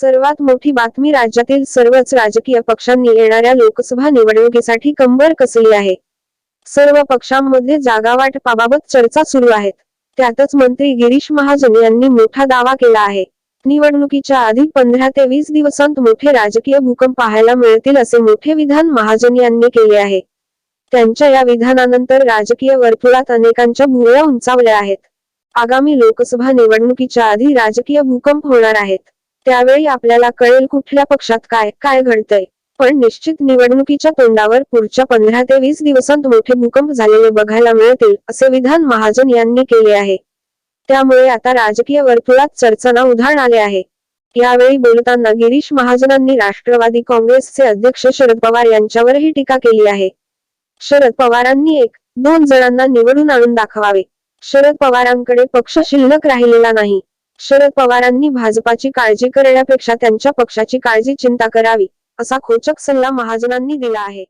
सर्वात मोठी बातमी राज्यातील सर्वच राजकीय पक्षांनी येणाऱ्या लोकसभा निवडणुकीसाठी कंबर कसली आहे? सर्व पक्षांमध्ये जागावाटपाबाबत चर्चा सुरू आहेत. त्यातच मंत्री गिरीश महाजन यांनी मोठा दावा केला आहे. निवडणुकीच्या आधी पंधरा ते वीस दिवसांत मोठे राजकीय भूकंप पाहायला मिळतील असे मोठे विधान महाजन यांनी केले आहे. त्यांच्या या विधानानंतर राजकीय वर्तुळात अनेकांच्या भुवया उंचावल्या आहेत. आगामी लोकसभा निवडणुकीच्या आधी राजकीय भूकंप होणार आहेत. त्यावेळी आपल्याला कळेल कुठल्या पक्षात काय काय घडतंय. पण निश्चित निवडणुकीच्या तोंडावर पुढच्या पंधरा ते वीस दिवसांत मोठे भूकंप झालेले बघायला मिळतील असे विधान महाजन यांनी केले आहे. त्यामुळे आता राजकीय वर्तुळात चर्चांना उधाण आले आहे. यावेळी बोलताना गिरीश महाजनांनी राष्ट्रवादी काँग्रेसचे अध्यक्ष शरद पवार यांच्यावरही टीका केली आहे. शरद पवारांनी एक दोन जणांना निवडून आणून दाखवावे. शरद पवारांकडे पक्ष शिल्लक राहिलेला नाही. शरद पवारांनी भाजपाची काळजी करण्यापेक्षा त्यांच्या पक्षाची काळजी चिंता करावी असा खोचक सल्ला महाजनांनी दिला आहे.